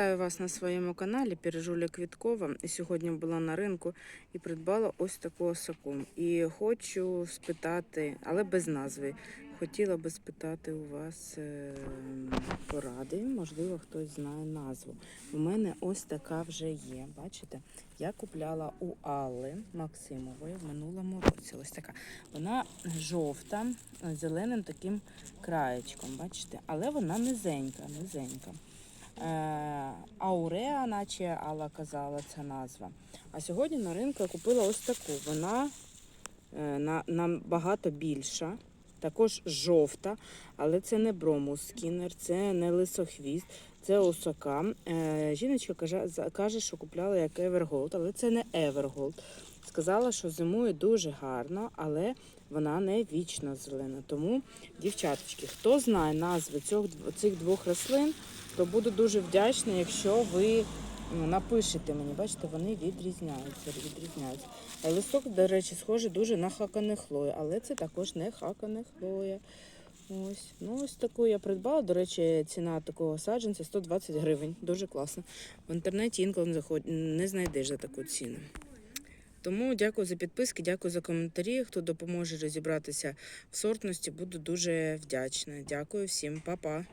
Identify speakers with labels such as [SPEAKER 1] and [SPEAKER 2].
[SPEAKER 1] Вітаю вас на своєму каналі Пережуля Квіткова. Сьогодні була на ринку і придбала ось таку осаку. І хочу спитати, але без назви. Хотіла би спитати у вас е, поради. Можливо, хтось знає назву. У мене ось така вже є. Бачите? Я купляла у Алли Максимової в минулому році. Ось така. Вона жовта, зеленим таким краєчком. Бачите? Але вона низенька, низенька. Ауреа, наче Алла казала ця назва. А сьогодні на ринку я купила ось таку. Вона е, на, набагато більша, також жовта, але це не бромус скінер, це не лисохвіст, це осока. Е, жіночка каже, каже, що купляла як Evergold, але це не Evergold. Сказала, що зимує дуже гарно, але вона не вічно зелена. Тому, дівчаточки, хто знає назви цих двох рослин, то буду дуже вдячна, якщо ви ну, напишете мені. Бачите, вони відрізняються. відрізняються. Листок, до речі, схожий дуже на хакане хлоя, але це також не хакане хлоя. Ось, ну ось таку я придбала. До речі, ціна такого саджанця 120 гривень. Дуже класно. В інтернеті інколи не знайдеш за таку ціну. Тому дякую за підписки, дякую за коментарі. Хто допоможе розібратися в сортності, буду дуже вдячна. Дякую всім, па-па.